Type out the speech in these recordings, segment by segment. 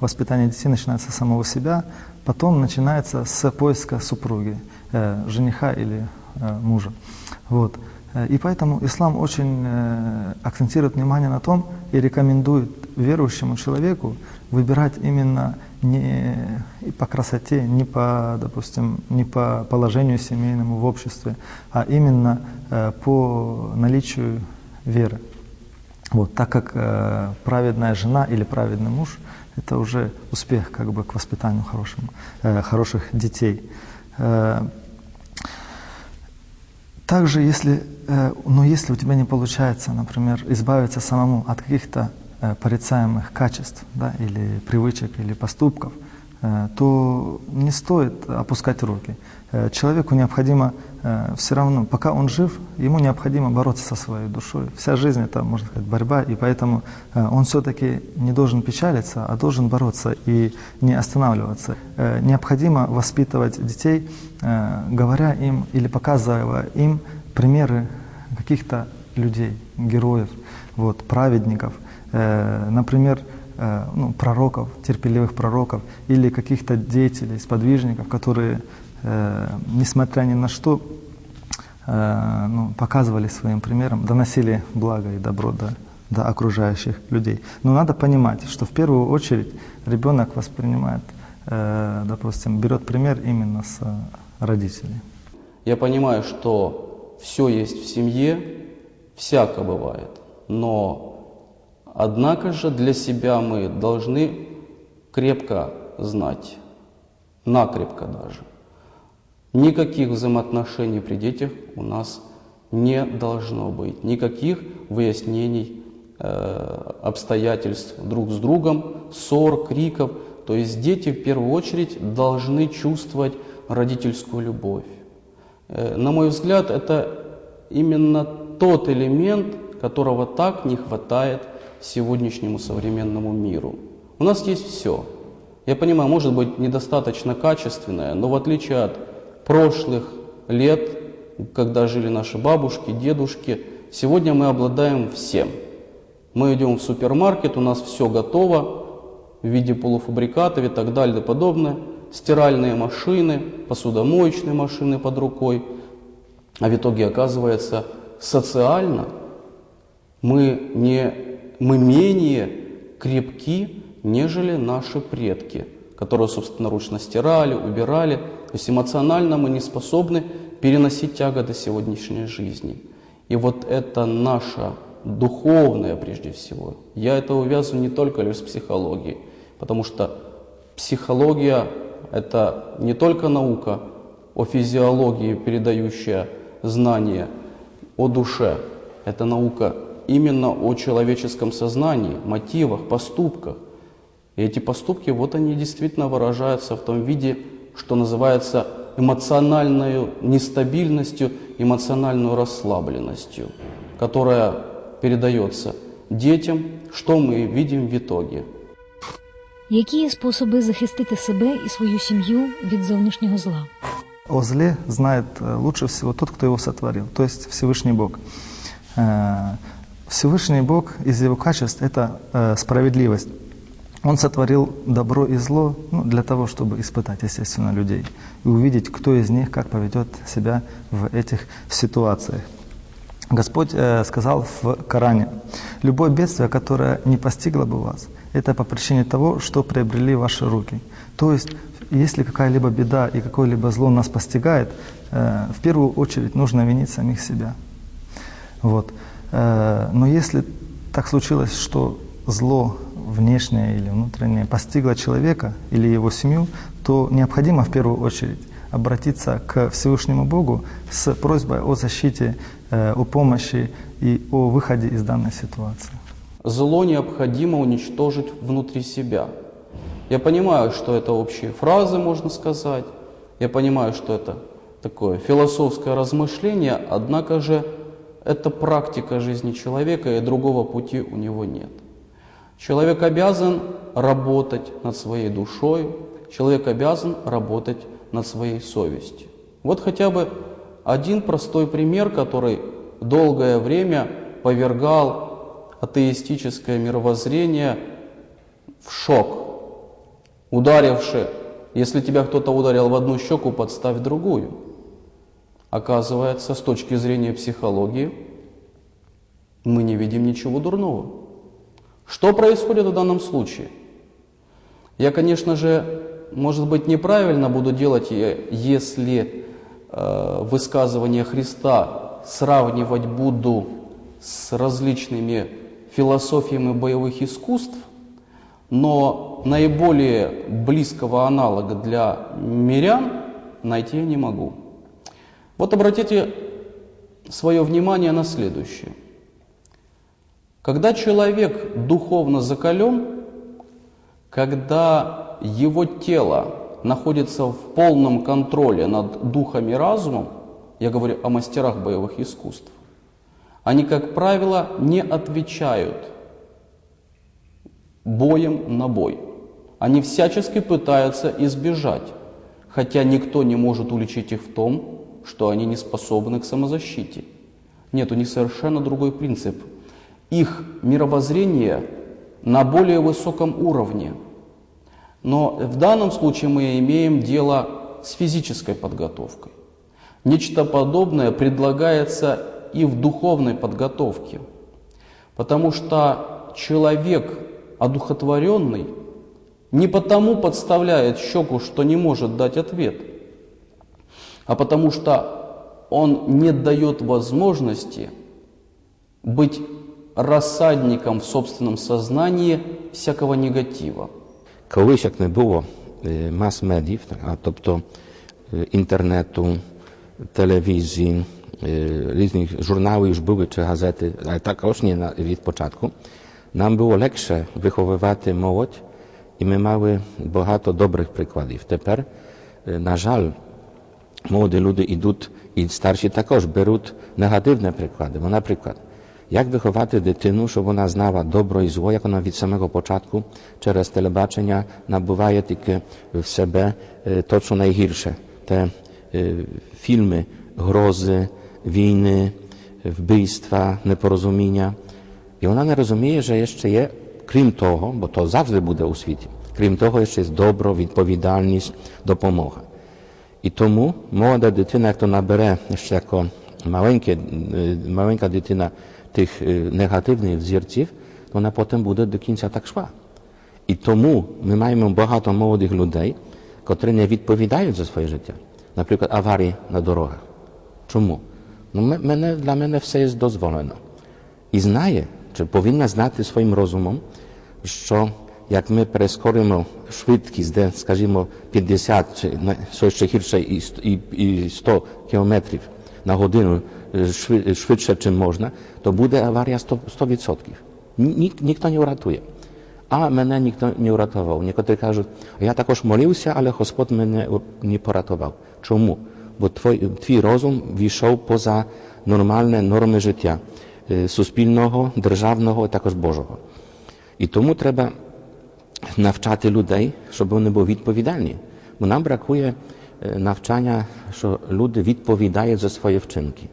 воспитание детей начинается с самого себя, потом начинается с поиска супруги, э, жениха или э, мужа. Вот. Э, И поэтому ислам очень э, акцентирует внимание на том и рекомендует верующему человеку выбирать именно не и по красоте, не по, допустим, не по положению семейному в обществе, а именно э, по наличию веры. Вот, так как э, праведная жена или праведный муж – это уже успех как бы к воспитанию хорошему, э, хороших детей. Э, также, если, э, но если у тебя не получается, например, избавиться самому от каких-то э, порицаемых качеств да, или привычек или поступков, э, то не стоит опускать руки. Э, Человеку необходимо э, все равно, пока он жив, ему необходимо бороться со своей душой. Вся жизнь это, можно сказать, борьба, и поэтому э, он все-таки не должен печалиться, а должен бороться и не останавливаться. Необходимо воспитывать детей, говоря им или показывая им примеры каких-то людей, героев, вот, праведников, например, ну, пророков, терпеливых пророков или каких-то деятелей, сподвижников, которые, э, несмотря ни на что, э, ну, показывали своим примером, доносили благо и добро до, до окружающих людей. Но надо понимать, что в первую очередь ребенок воспринимает, э, допустим, берет пример именно с э, родителей. Я понимаю, что все есть в семье, всяко бывает, но однако же для себя мы должны крепко знать, накрепко даже. Никаких взаимоотношений при детях у нас не должно быть, никаких выяснений э, обстоятельств друг с другом, ссор, криков. То есть дети в первую очередь должны чувствовать родительскую любовь. Э, На мой взгляд, это именно тот элемент, которого так не хватает сегодняшнему современному миру. У нас есть все. Я понимаю, может быть недостаточно качественное, но в отличие от прошлых лет, когда жили наши бабушки, дедушки, сегодня мы обладаем всем. Мы идем в супермаркет, у нас все готово в виде полуфабрикатов и так далее и подобное. Стиральные машины, посудомоечные машины под рукой. А в итоге оказывается, социально мы, не, мы менее крепки, нежели наши предки, которые собственноручно стирали, убирали. То есть эмоционально мы не способны переносить тяготы сегодняшней жизни. И вот это наша духовная прежде всего. Я это увязываю не только лишь с психологией, потому что психология – это не только наука о физиологии, передающая знания о душе, это наука именно о человеческом сознании, мотивах, поступках. И эти поступки, вот они действительно выражаются в том виде, что называется эмоциональной нестабильностью, эмоциональной расслабленностью, которая передается детям, что мы видим в итоге. Які є способи захистити себе і свою сім'ю від зовнішнього зла? О зле знает э, лучше всего тот, кто его сотворил, то есть Всевышний Бог. Э, Всевышний Бог из его качеств – это э, справедливость. Он сотворил добро и зло ну, для того, чтобы испытать, естественно, людей и увидеть, кто из них как поведет себя в этих ситуациях. Господь э, сказал в Коране, «Любое бедствие, которое не постигло бы вас, это по причине того, что приобрели ваши руки». То есть, если какая-либо беда и какое-либо зло нас постигает, э, в первую очередь нужно винить самих себя. Вот. Э, Но если так случилось, что зло внешнее или внутреннее постигло человека или его семью, то необходимо в первую очередь обратиться к Всевышнему Богу с просьбой о защите, э, о помощи и о выходе из данной ситуации. Зло необходимо уничтожить внутри себя. Я понимаю, что это общие фразы, можно сказать. Я понимаю, что это такое философское размышление, однако же это практика жизни человека, и другого пути у него нет. Человек обязан работать над своей душой, человек обязан работать над своей совестью. Вот хотя бы один простой пример, который долгое время повергал атеистическое мировоззрение в шок. Ударивши, если тебя кто-то ударил в одну щеку, подставь другую. Оказывается, с точки зрения психологии, мы не видим ничего дурного. Что происходит в данном случае? Я, конечно же, может быть, неправильно буду делать, если э, высказывание Христа сравнивать буду с различными философиями боевых искусств, но наиболее близкого аналога для мирян найти я не могу. Вот обратите свое внимание на следующее. Когда человек духовно закален, когда его тело находится в полном контроле над духом и разумом, я говорю о мастерах боевых искусств, они, как правило, не отвечают боем на бой. Они всячески пытаются избежать, хотя никто не может уличить их в том, что они не способны к самозащите. Нет, у них совершенно другой принцип. Их мировоззрение на более высоком уровне. Но в данном случае мы имеем дело с физической подготовкой. Нечто подобное предлагается и в духовной подготовке. Потому что человек одухотворенный не потому подставляет щеку, что не может дать ответ, а потому что он не дает возможности быть рассадником в собственном сознании всякого негатива. Колись як не було мас-медів, а тобто інтернету, телевізії, різних журналів już były, чи газети, але також не від початку, нам було легше виховувати молодь, і ми мали багато добрих прикладів. Тепер, на жаль, молоді люди йдуть, і старші також беруть негативні приклади. Бо, Jak wychowaty dytynusz, ona znała dobro i zło, jak ona od samego początku, przez te nabywaje tylko e, w sobie e, to, co najgorsze. Te e, filmy grozy, winy, wbójstwa, nieporozumienia. I ona nie rozumie, że jeszcze je, krim toho, bo to zawsze będzie u świecie, krim toho jeszcze jest dobro, odpowiedzialność, dopomoga. I tomu młoda dytyna, jak to naberę jeszcze jako maleńkie, maleńka dytyna, tych y, negatywnych wzierców, to ona potem będzie do końca tak szła. I tomu my mamy bogato młodych ludzi, którzy nie odpowiadają za swoje życie. Na przykład awarie na drogach. Czemu? No, dla mnie wszystko jest dozwolone. I znaje, czy powinna znać swoim rozumem, że jak my preskorimy szybki, zde, skażimy 50 czy jeszcze i, i 100 kilometrów, на годину швидше, чим можна, то буде аварія 100%. 100%. Ні, ніхто не врятує. А мене ніхто не врятував. Некоторі кажуть, я також молився, але Господь мене не порятував. Чому? Бо твій, твій розум війшов поза нормальні норми життя суспільного, державного, а також Божого. І тому треба навчати людей, щоб вони були відповідальні. Бо нам бракує навчання, що люди відповідають за свої вчинки.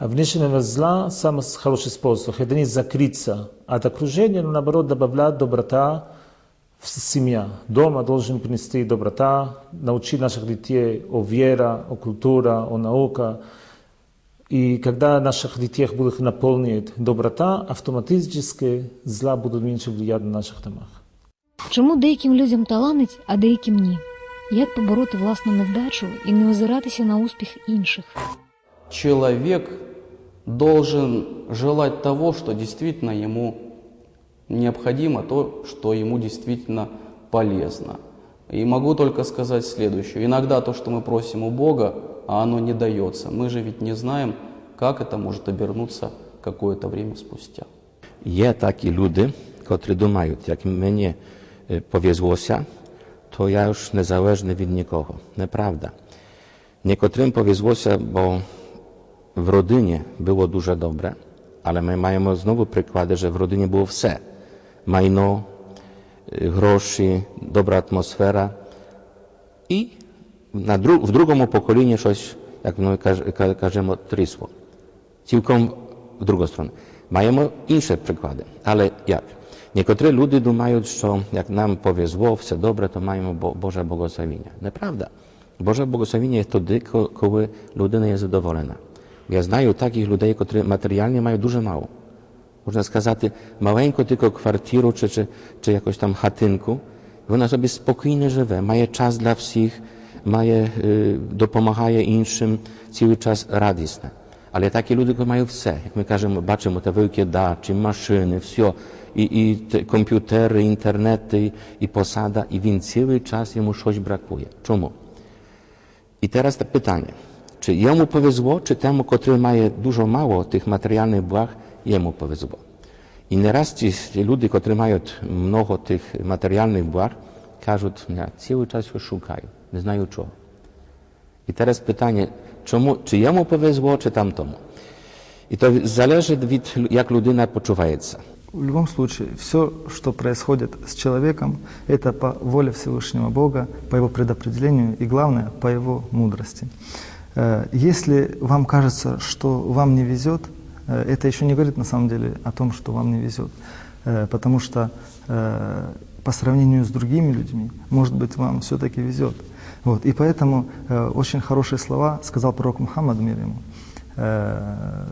Внешнего зла самый хороший способ – это не закрыться от окружения, но наоборот добавлять доброта в семья. Дома должен принести доброта, научить наших детей о вере, о культуре, о науке. И когда наших детей будет наполнить доброта, автоматически зла будут меньше влиять на наших домах. Чому деяким людям таланить, а деяким ні? Як побороти власну невдачу і не озиратися на успіх інших? Человек должен желать того, что действительно ему необходимо, то, что ему действительно полезно. И могу только сказать следующее. Иногда то, что мы просим у Бога, а оно не дается. Мы же ведь не знаем, как это может обернуться какое-то время спустя. Є такі люди, котрі думають, як мені повезлося, то я już незалежний від нікого. Неправда. Niekotrym повезлося, бо в родині було дуже добре, але ми маємо знову приклади, що в родині було все: майно, гроші, добра атмосфера. І на друг, в другому поколінні щось, як ми кажемо, трісло. Цілком в другу сторону. Маємо інші приклади. Але як? Niektóre ludy думають, що як нам повезло, все добре, то маємо Бо- Боже благословення. Неправда. Боже благословення є тоді, ко- коли людина є задоволена. Я знаю таких людей, які матеріальні мають дуже мало. Можна сказати, маленьку тільки квартиру чи, чи, чи якусь там хатинку. Вона собі спокійно живе, має час для всіх, має, е, допомагає іншим, цілий час радісна. Але такі люди, які мають все, як ми кажемо, бачимо те великі дачі, машини, все, і, і те, комп'ютери, інтернети, і посада, і він цілий час йому щось бракує. Чому? І teraz те питання, чи йому повезло, чи тему, котрий має дуже мало тих матеріальних благ, йому повезло. І не раз ці люди, котрі мають много тих матеріальних благ, кажуть, я цілий час його шукаю, не знаю чого. І teraz питання, чому, чи йому повезло, чи там тому. І то залежить від, як людина почувається. В любом случае, все, что происходит с человеком, это по воле Всевышнего Бога, по его предопределению и, главное, по его мудрости. Э, Если вам кажется, что вам не везет, э, это еще не говорит на самом деле о том, что вам не везет. Э, Потому что э, по сравнению с другими людьми, может быть, вам все-таки везет. Вот. И поэтому э, очень хорошие слова сказал пророк Мухаммад, мир ему. Э,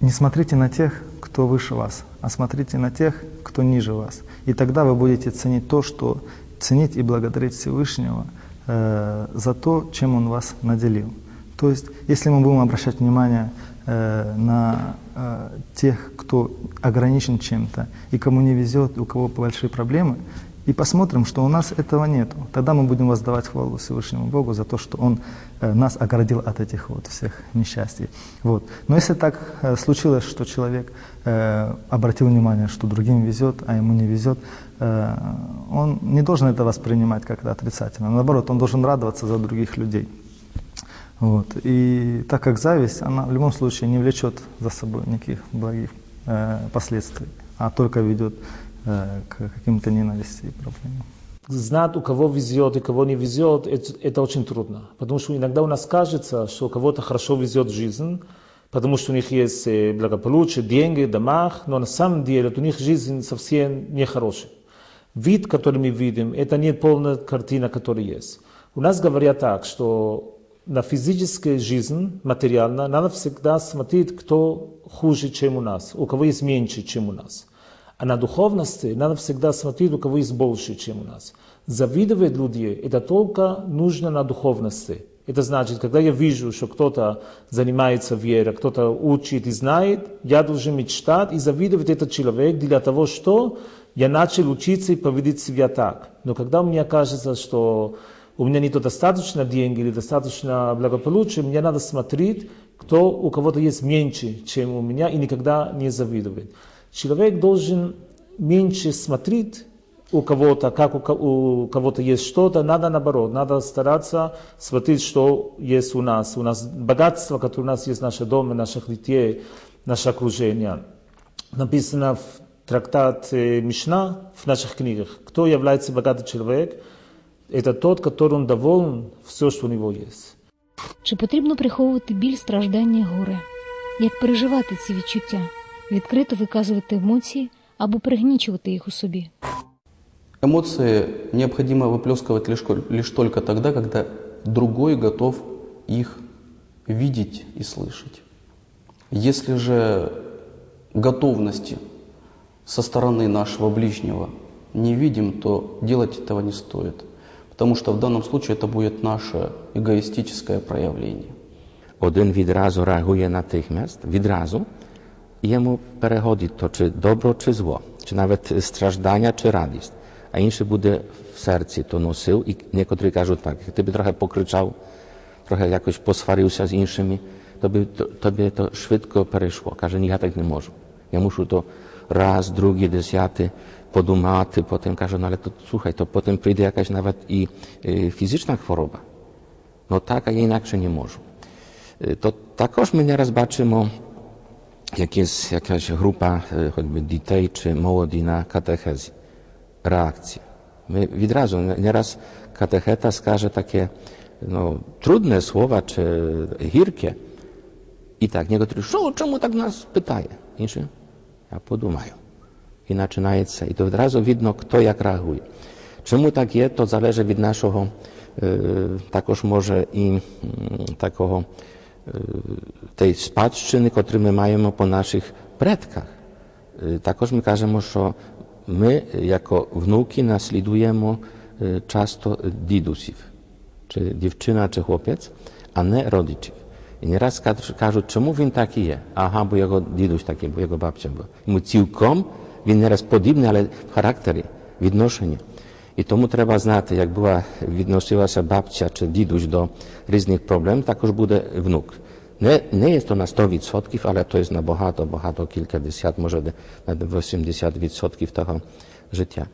не смотрите на тех, кто выше вас, а смотрите на тех, кто ниже вас. И тогда вы будете ценить то, что ценить и благодарить Всевышнего э, за то, чем Он вас наделил. То есть, если мы будем обращать внимание э, на э, тех, кто ограничен чем-то, и кому не везет, у кого большие проблемы, и посмотрим, что у нас этого нету. Тогда мы будем воздавать хвалу Всевышнему Богу за то, что Он э, нас оградил от этих вот всех несчастий. Вот. Но если так э, случилось, что человек э, обратил внимание, что другим везет, а ему не везет, он не должен это воспринимать как-то отрицательно. Наоборот, он должен радоваться за других людей. Вот. И так как зависть, она в любом случае не влечет за собой никаких благих э, последствий, а только ведет к каким-то ненависти и проблемам. Знать, у кого везет и кого не везет, это, это очень трудно. Потому что иногда у нас кажется, что у кого-то хорошо везет жизнь, потому что у них есть э, благополучие, деньги, домах, но на самом деле у них жизнь совсем нехорошая. Вид, который мы видим, это не полная картина, которая есть. У нас говорят так, что на физической жизнь, материально, надо всегда смотреть, кто хуже, чем у нас, у кого есть меньше, чем у нас. А на духовности надо всегда смотреть, у кого есть больше, чем у нас. Завидовать людей, это только нужно на духовности. Это значит, когда я вижу, что кто-то занимается верой, кто-то учит и знает, я должен мечтать и завидовать этот человек для того, что я начал учиться и поведать себя так. Но когда мне кажется, что у меня нет достаточно денег или достаточно благополучия, мне надо смотреть, кто у кого-то есть меньше, чем у меня, и никогда не завидовать. Человек должен меньше смотреть у кого-то, как у, ко- у кого-то есть что-то, надо наоборот, надо стараться смотреть, что есть у нас. У нас богатство, которое у нас есть, наше дома, наших детей, наше окружение. Написано в трактат э, Мишна в наших книгах, кто является богатый человек, это тот, который он доволен все, что у него есть. Чи потрібно приховувати біль, страждання, горе? Як переживати ці відчуття? Відкрито виказувати емоції або пригнічувати їх у собі? Эмоции необходимо выплескивать лишь, ко- лишь только тогда, когда другой готов их видеть и слышать. Если же готовности со стороны нашего ближнего не видим, то делать этого не стоит. Потому что в данном случае это будет наше эгоистическое проявление. Один відразу реагує наtychmiast, відразу, jemu przechodzi to czy dobro, czy zło, czy nawet strażdania, czy radość. A inny będzie w sercu to nosił i niektórzy każą tak, gdyby trochę pokryczał, trochę jakoś poswarił się z inszymi, to by to, tobie to szybko przeszło. Każe, ja tak nie mogę. Ja muszę to raz, drugi, dziesiąty podumaty, potem każe, no ale to słuchaj, to potem przyjdzie jakaś nawet i y, fizyczna choroba. No tak, a inaczej nie może. Y, to takoż my nieraz baczymy jak jest jakaś grupa, e, choćby ditej czy młodzi na katechezji. Reakcja. My widrażą, nieraz katecheta skaże takie no, trudne słowa, czy hirkie. I tak, niektórzy, czemu tak nas pytaje? Inni, ja podumają. I naczynajcie. I to od razu widno, kto jak reaguje. Czemu tak jest, to zależy od naszego, y, takoż może i mm, y, takiego tej спадщини, котрі ми маємо по наших предках. Е, Також ми кажемо, що ми, як внуки, наслідуємо е, часто дідусів, чи дівчина, чи хлопець, а не родичів. І не раз кажуть- кажуть, чому він такий є? Ага, бо його дідусь такий, бо його бабця була. Йому цілком він не раз подібний, але в характері, відношенні. І тому треба знати, як була відносилася бабця чи дідусь до різних проблем, також буде внук. Не, не є то на 100%, але то є на багато, багато, кількадесят, може на 80% того життя.